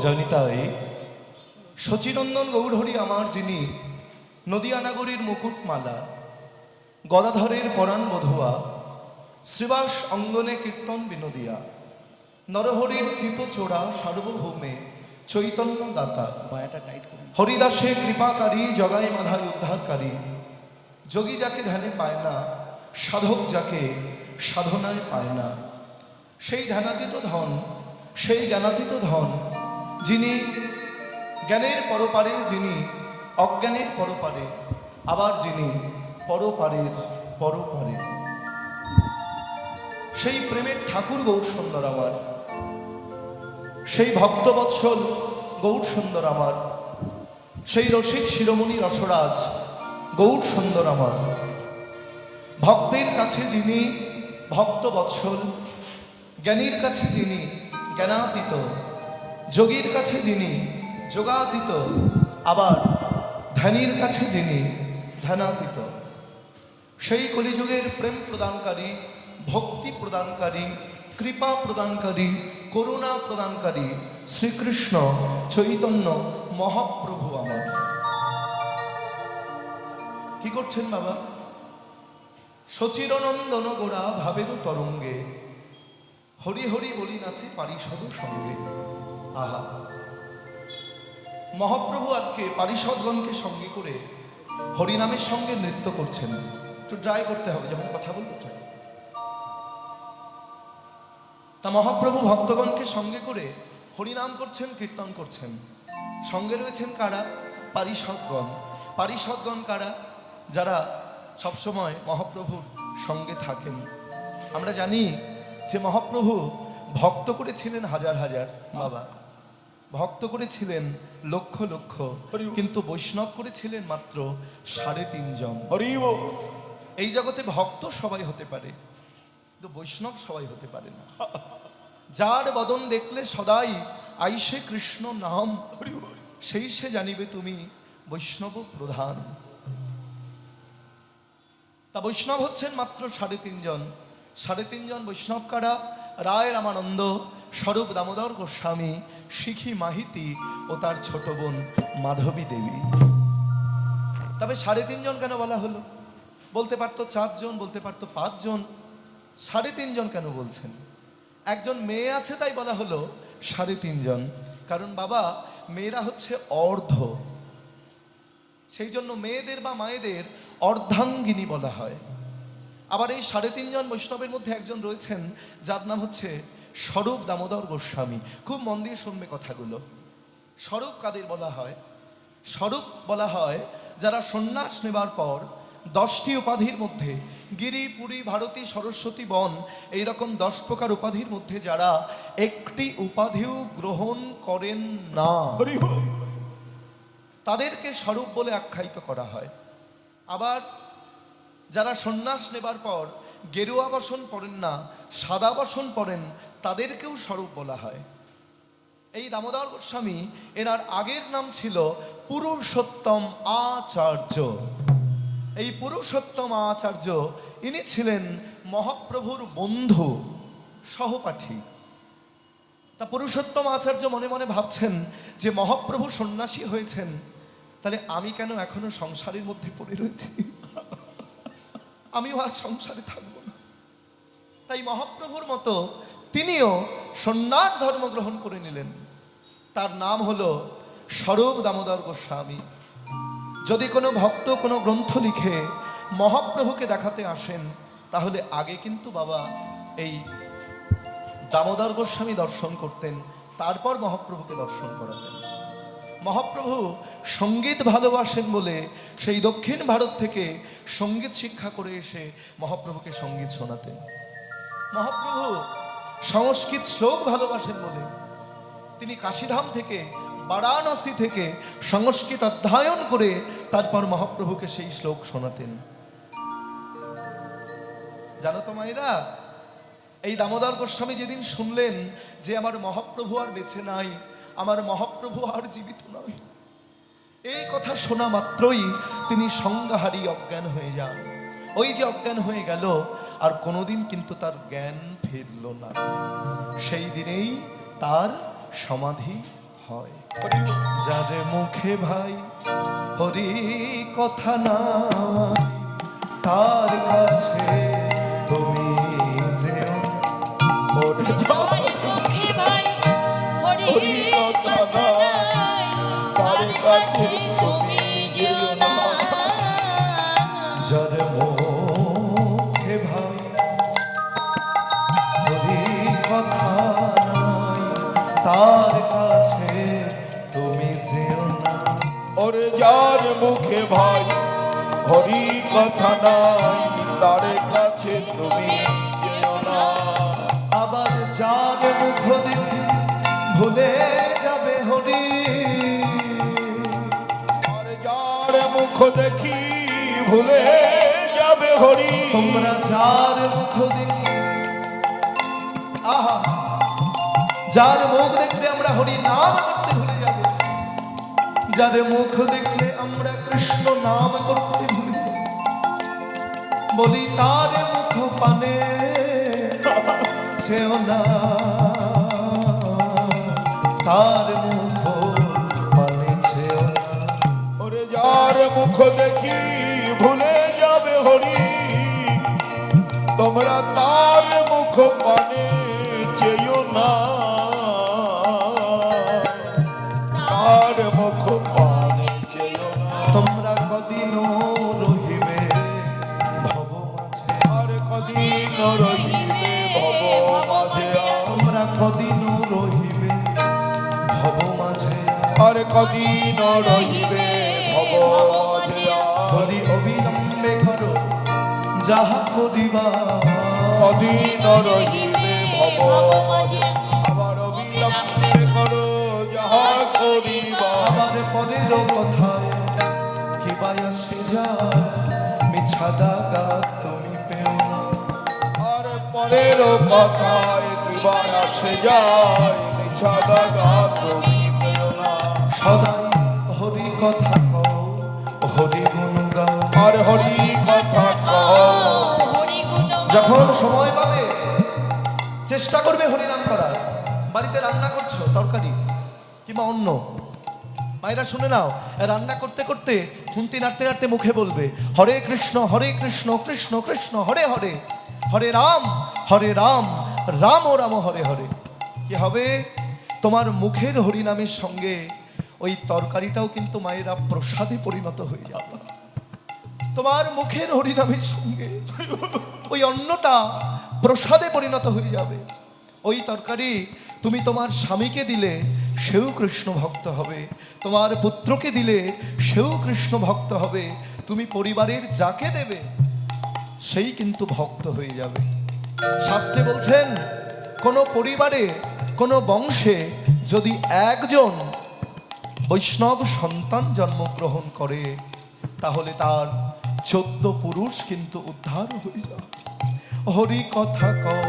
জনিতায় শচীনন্দন গৌরহরি আমার যিনি নদিয়া নগরীর মুকুটমালা গদাধরের পরাণ বধুয়া শ্রীবাস অঙ্গনে কীর্তন বিনোদিয়া নরহরির চিত চোরা সার্বভৌমে চৈতন্য দাতা। হরিদাসে কৃপাকারী জগাই মাধার উদ্ধারকারী। যোগী যাকে ধ্যানে পায় না সাধক যাকে সাধনায় পায় না। সেই ধ্যানাতীত ধন সেই জ্ঞানাতীত ধন যিনি জ্ঞানের পরপারে, যিনি অজ্ঞানের পরপারে, আবার যিনি পরপারের পরপারে। সেই প্রেমের ঠাকুর গৌর সুন্দর আমার, সেই ভক্তবৎসল গৌর সুন্দর আমার, সেই রসিক শিরোমণি রসরাজ গৌর সুন্দর আমার। ভক্তের কাছে যিনি ভক্ত বৎসল জ্ঞানীর কাছে যিনি জ্ঞানাতীত যোগীর কাছে যিনি যোগাতীত, আবার ধ্যানীর কাছে যিনি ধ্যানাতীত সেই কলিযুগের প্রেম প্রদানকারী, ভক্তি প্রদানকারী, কৃপা প্রদানকারী, করুণা প্রদানকারী শ্রীকৃষ্ণ চৈতন্য মহাপ্রভু আমার। কি করছেন বাবা? সচিরনন্দন গোড়া ভাবের তরঙ্গে, হরি হরি বলি নাচে পারিষদ সঙ্গে। আহা। মহাপ্রভু আজকে পারিষদগণকে সঙ্গে করে হরিনামের সঙ্গে নৃত্য করছেন। একটু ট্রাই করতে হবে যখন কথা বলব। তা মহাপ্রভু ভক্তগণকে সঙ্গে করে হরিনাম করছেন, কীর্তন করছেন। সঙ্গে রয়েছেন কারা? পারিষদগণ। পারিষদগণ কারা? যারা সবসময় মহাপ্রভুর সঙ্গে থাকেন। আমরা জানি যে মহাপ্রভু ভক্ত করেছিলেন হাজার হাজার বাবা। ভক্ত করেছিলেন লক্ষ লক্ষ কিন্তু বৈষ্ণব করেছিলেন মাত্র সাড়ে তিনজন। এই জগতে ভক্ত সবাই হতে পারে কিন্তু বৈষ্ণব সবাই হতে পারে না। যার বদন দেখলে সদাই আইসে কৃষ্ণ নাম সেই সে জানিবে তুমি বৈষ্ণব প্রধান। তা বৈষ্ণব হচ্ছেন মাত্র সাড়ে তিনজন। সাড়ে তিনজন বৈষ্ণব কারা? রায় রামানন্দ স্বরূপ দামোদর গোস্বামী শিখি মাহিতি ও তার ছোট বোন মাধবী দেবী। তবে সাড়ে তিনজন কেন বলা হলো? বলতে পারতো চারজন, বলতে পারতো পাঁচজন। সাড়ে তিনজন কেন বলছেন? একজন মেয়ে আছে তাই বলা হলো সাড়ে তিনজন। কারণ বাবা, মেয়েরা হচ্ছে অর্ধ। সেই জন্য মেয়েদের বা মায়েদের অর্ধাঙ্গিনী বলা হয়। আবার এই সাড়ে তিনজন বৈষ্ণবের মধ্যে একজন রয়েছেন, যার নাম হচ্ছে স্বরূপ দামোদর গোস্বামী। খুব মন দিয়ে শুনবে কথাগুলো। স্বরূপ কাদের বলা হয়? স্বরূপ বলা হয় যারা সন্ন্যাস নেবার পর দশটি উপাধির মধ্যে গিরি পুরী ভারতী সরস্বতী বন এই রকম দশ প্রকার উপাধির মধ্যে যারা একটি উপাধিও গ্রহণ করেন না। তাদেরকে স্বরূপ বলে আখ্যায়িত করা হয়। আবার যারা সন্ন্যাস নেবার পর গেরুয়া বসন পড়েন না সাদা বসন পড়েন তাদেরকেও স্বরূপ বলা হয়। এই দামোদর গোস্বামী এনার আগের নাম ছিল পুরুষোত্তম আচার্য। এই পুরুষোত্তম আচার্য, ইনি ছিলেন মহাপ্রভুর বন্ধু, সহপাঠী। তা পুরুষোত্তম আচার্য মনে মনে ভাবছেন যে মহাপ্রভু সন্ন্যাসী হয়েছেন, তাহলে আমি কেন এখনও সংসারের মধ্যে পড়ে রয়েছি? আমিও আর সংসারে থাকব না। তাই মহাপ্রভুর মতো তিনিও সন্ন্যাস ধর্ম গ্রহণ করে নিলেন। তার নাম হলো স্বরূপ দামোদর গোস্বামী। যদি কোনো ভক্ত কোনো গ্রন্থ লিখে মহাপ্রভুকে দেখাতে আসেন, তাহলে আগে কিন্তু বাবা এই দামোদর গোস্বামী দর্শন করতেন, তারপর মহাপ্রভুকে দর্শন করাতেন। মহাপ্রভু সংগীত ভালোবাসেন বলে সেই দক্ষিণ ভারত থেকে সংগীত শিক্ষা করে এসে মহাপ্রভুকে সংগীত শোনাতেন। মহাপ্রভু সংস্কৃত শ্লোক ভালোবাসেন বলে। তিনি কাশীধাম থেকে, বারাণসী থেকে সংস্কৃত অধ্যয়ন করে তারপর মহাপ্রভুকে সেই শ্লোক শোনাতেন। জানো তো মায়েরা, এই দামোদর গোস্বামী যেদিন শুনলেন যে আমার মহাপ্রভু আর বেছে নাই, আমার মহাপ্রভু আর জীবিত নয়, এই কথা শোনা মাত্রই তিনি সংজ্ঞাহারী অজ্ঞান হয়ে যান। ওই যে অজ্ঞান হয়ে গেল, আর কোনোদিন কিন্তু তার জ্ঞান ফিরল না। সেই দিনেই তার সমাধি হয়। যার মুখে ভাই হরি কথা না তার কাছে তুমি যেও। হরি কথা নাই, তার কাছে তার কাছে তুমি যেও না। ওরে যার মুখে ভাই, হরি কথা নাই, তার কাছে তুমি যেও না। আবার যার মুখ দেখে ভুলে যাবে হরি। আর যার মুখ দেখি ভুলে যাবে হরি। তোমরা যার মুখ দেখে যার মুখ দেখলে আমরা হরি নাম করতে ভুলে যাব। যার মুখ দেখলে আমরা কৃষ্ণ নাম করতে ভুলে বলি, তার মুখ পানে ছেও না। তার মুখ পানে ছেও ওরে যার মুখ দেখি ভুলে যাবে হরি। তোমরা তার কদিন রহিবে বলি অবিলম্বে করো যাহা করিবা। কদিন রহিবে ভব আবার অবিলম্বে করো যাহা করিবা। আবার পরের কথায় কি বায়াসে যায় মিছা দাগা তুমি পেও না। আর পরের কথায় কিবার আসে যায় মিছা দাগা তুমি হরি হরি গুণ গাও যখন সময় পাবে, চেষ্টা করবে হরিনাম করার। বাড়িতে রান্না করছ, তরকারি কিংবা অন্য মায়েরা শুনে নাও, রান্না করতে করতে খুন্তি নাড়তে নাড়তে মুখে বলবে, হরে কৃষ্ণ হরে কৃষ্ণ কৃষ্ণ কৃষ্ণ, হরে হরে। হরে রাম হরে রাম রাম ও রাম হরে হরে। কি হবে? তোমার মুখের হরিনামের সঙ্গে ওই তরকারিটাও কিন্তু মায়েরা প্রসাদে পরিণত হয়ে যাবে। তোমার মুখের হরিনামের সঙ্গে ওই অন্নটা প্রসাদে পরিণত হয়ে যাবে। ওই তরকারি তুমি তোমার স্বামীকে দিলে, সেও কৃষ্ণ ভক্ত হবে। তোমার পুত্রকে দিলে, সেও কৃষ্ণ ভক্ত হবে। তুমি পরিবারের যাকে দেবে, সেই কিন্তু ভক্ত হয়ে যাবে। শাস্ত্রে বলছেন, কোনো পরিবারে, কোনো বংশে যদি একজন বৈষ্ণব সন্তান জন্মগ্রহণ করে তাহলে তার চোদ্দ পুরুষ কিন্তু উদ্ধার হয়ে যায় হরি কথা কও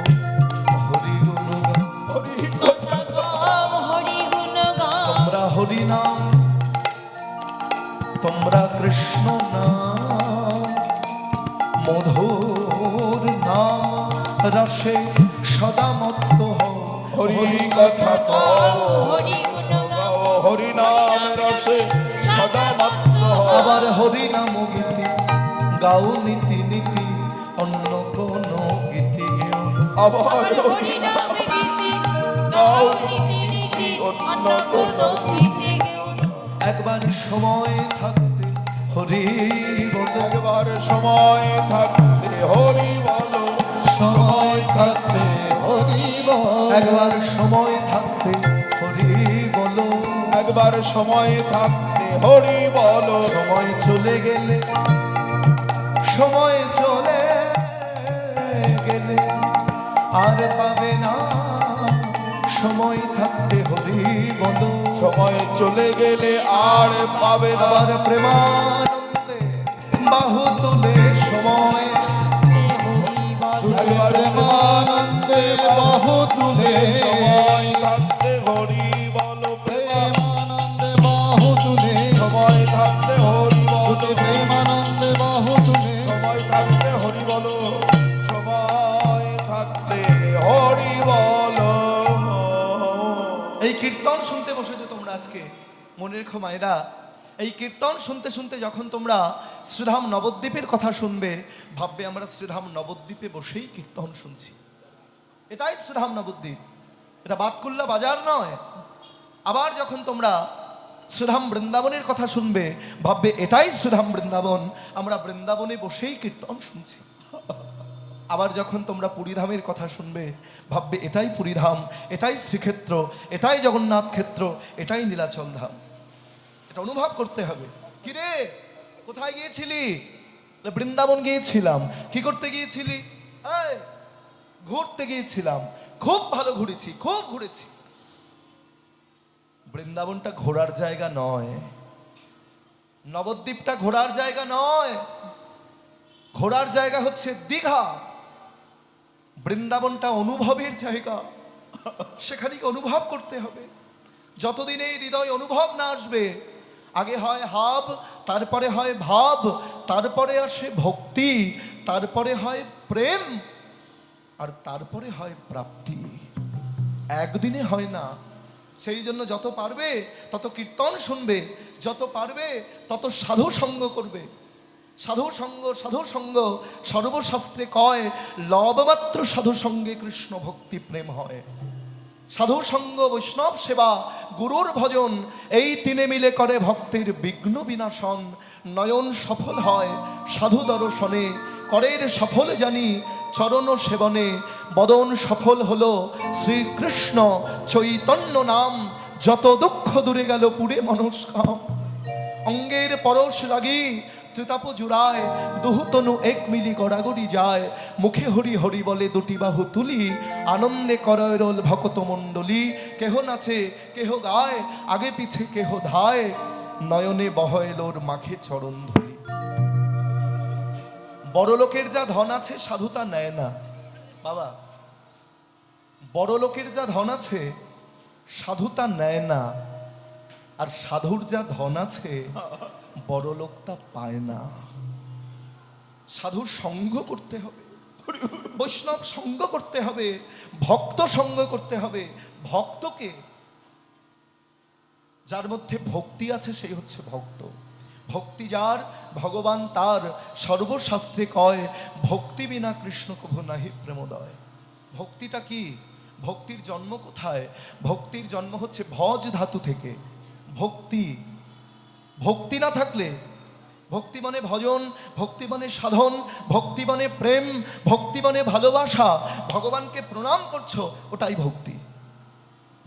হরি কথা তোমরা হরি নাম তোমরা কৃষ্ণ নাম মধুর নাম রসে সদা মত্ত হরি কথা কও হও। আবার হরি নাম গীতি গাও নীতি নীতি অন্য কোন গীতি। আবার হরি গীতি গাও নীতি নীতি অন্য কোন গীতি। একবার সময় থাকতে হরি একবার সময় থাকতে হরি বলো। সময় থাকতে হরি বলো। একবার সময় থাকতে হরি বলো। একবার সময় থাকতে হরি বলো সময় চলে গেলে সময় চলে গেলে আর পাবে না সময় থাকতে হরি বলো। সময় চলে গেলে আর পাবে না। প্রেমান শুনতে বসেছো তোমরা আজকে? মনে রেখো মায়েরা এই কীর্তন শুনতে শুনতে যখন তোমরা শ্রীধাম নবদ্বীপের কথা শুনবে, ভাববে আমরা শ্রীধাম নবদ্বীপে বসেই কীর্তন শুনছি। এটাই শ্রীধাম নবদ্বীপ। এটা বাতকুল্লা বাজার নয়। আবার যখন তোমরা শ্রীধাম বৃন্দাবনের কথা শুনবে, ভাববে এটাই শ্রীধাম বৃন্দাবন, আমরা বৃন্দাবনে বসেই কীর্তন শুনছি। আবার যখন তোমরা পুরীধামের কথা শুনবে, ভাববে, এটাই পুরীধাম, এটাই শ্রীক্ষেত্র, এটাই জগন্নাথ ক্ষেত্র, এটাই নীলাচল ধাম। এটা অনুভব করতে হবে। কিরে কোথায় গিয়েছিলি? বৃন্দাবন গিয়েছিলাম। কি করতে গিয়েছিলি? ঘুরতে গিয়েছিলাম। খুব ভালো ঘুরেছি, খুব ঘুরেছি। বৃন্দাবনটা ঘোরার জায়গা নয়। নবদ্বীপটা ঘোরার জায়গা নয়। ঘোরার জায়গা হচ্ছে দীঘা। বৃন্দাবনটা অনুভবের জায়গা। সেখানে অনুভব করতে হবে। যতদিন এই হৃদয় অনুভব না আসবে, আগে হয় হাব, তারপরে হয় ভাব, তারপরে আসে ভক্তি, তারপরে হয় প্রেম, আর তারপরে হয় প্রাপ্তি। একদিনে হয় না। সেই জন্য যত পারবে, তত কীর্তন শুনবে, যত পারবে, তত সাধু সঙ্গ করবে। সাধু সঙ্গ সাধু সঙ্গ সর্বশাস্ত্রে কয়, লবমাত্র সাধু সঙ্গে কৃষ্ণ ভক্তি প্রেম হয়। সাধু সঙ্গ বৈষ্ণব সেবা, গুরুর ভজন, এই তিনে মিলে করে ভক্তের বিঘ্ন বিনাশন। নয়ন সফল হয় সাধু দর্শনে, করের সফল জানি চরণ সেবনে। বদন সফল হলো শ্রীকৃষ্ণ চৈতন্য নাম, যত দুঃখ দূরে গেল পুরে মনস্কাম। অঙ্গের পরশ লাগি ত্রিতাপ জুড়ায় দুহুতনু এক মিলি গড়াগড়ি যায়। মুখে হরি হরি বলে দুটি বাহু তুলি, আনন্দে করয়রল ভকত মণ্ডলী। কেহ নাচে, কেহ গায়, আগে পিছে কেহ ধায়। নয়নে বহয়লোর মাখে চরণ ধুলি। বড় লোকের যা ধন আছে সাধুতা নেয় না। বাবা বড় লোকের যা ধন আছে সাধুতা নেয় না। আর সাধুর যা ধন আছে, বড় লোক তা পায় না। সাধুর সঙ্গ করতে হবে, বৈষ্ণব সঙ্গ করতে হবে, ভক্ত সঙ্গ করতে হবে। ভক্তকে যার মধ্যে ভক্তি আছে, সেই হচ্ছে ভক্ত। ভক্তি যার, ভগবান তার, সর্বশাস্ত্রে কয়, ভক্তি বিনা কৃষ্ণ কভু নাহি প্রেমোদয়। ভক্তিটা কি? ভক্তির জন্ম কোথায়? ভক্তির জন্ম হচ্ছে ভজ ধাতু থেকে। ভক্তি ভক্তি না থাকলে, ভক্তি মানে ভজন, ভক্তি মানে সাধন, ভক্তি মানে প্রেম, ভক্তি মানে ভালোবাসা, ভগবানকে প্রণাম করছ, ওটাই ভক্তি।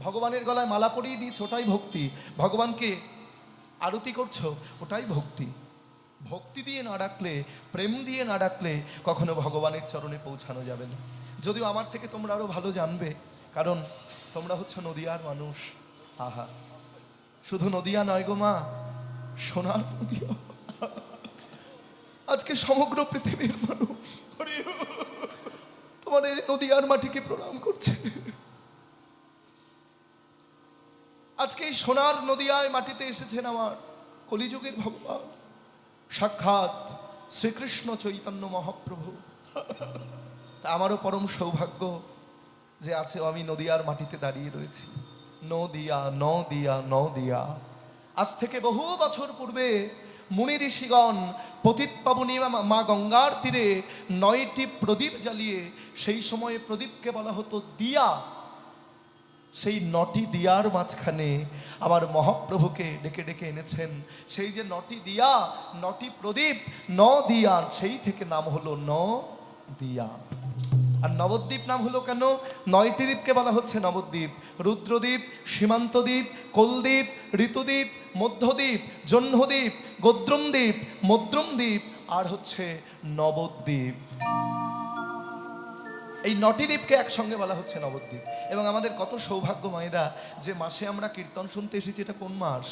ভগবানের গলায় মালা পরিয়ে দিয়েছ, ওটাই ভক্তি। ভগবানকে আরতি করছ, ওটাই ভক্তি। ভক্তি দিয়ে না ডাকলে, প্রেম দিয়ে না ডাকলে কখনো ভগবানের চরণে পৌঁছানো যাবে না। যদিও আমার থেকে তোমরা আরও ভালো জানবে, কারণ তোমরা হচ্ছে নদিয়ার মানুষ। আহা। শুধু নদিয়া নয় গো মা, সোনার নদিয়া আজকে সমগ্র পৃথিবীর মানুষ তোমার এই নদিয়ার মাটিকে প্রণাম করছে। আজকে এই সোনার নদিয়ায় মাটিতে এসেছেন আমার কলিযুগের ভগবান। সাক্ষাৎ শ্রীকৃষ্ণ চৈতন্য মহাপ্রভু। আমারও পরম সৌভাগ্য যে আছে আমি নদিয়ার মাটিতে দাঁড়িয়ে রয়েছি। নদিয়া নদিয়া নদিয়া আজ থেকে বহু বছর পূর্বে মুনি ঋষিগণ পতিত পাবনী মা- গঙ্গার তীরে নয়টি প্রদীপ জ্বালিয়ে সেই সময়ে প্রদীপকে বলা হতো দিয়া। সেই নটি দিয়ার মাঝখানে আমার মহাপ্রভুকে ডেকে ডেকে এনেছেন। সেই যে নটি দিয়া, নটি প্রদীপ, ন দিয়া, সেই থেকে নাম হলো ন দিয়া। আর নবদ্বীপ নাম হলো কেন? নয়টি দ্বীপকে বলা হচ্ছে নবদ্বীপ। রুদ্রদ্বীপ, সীমান্তদ্বীপ, কোলদ্বীপ, ঋতুদ্বীপ, মধ্যদ্বীপ, জহ্নদ্বীপ, গোদ্রমদ্বীপ মদ্রমদ্বীপ আর হচ্ছে নবদ্বীপ। এই নটি দ্বীপকে একসঙ্গে বলা হচ্ছে নবদ্বীপ। এবং আমাদের কত সৌভাগ্য মায়েরা যে মাসে আমরা কীর্তন শুনতে এসেছি, এটা কোন মাস?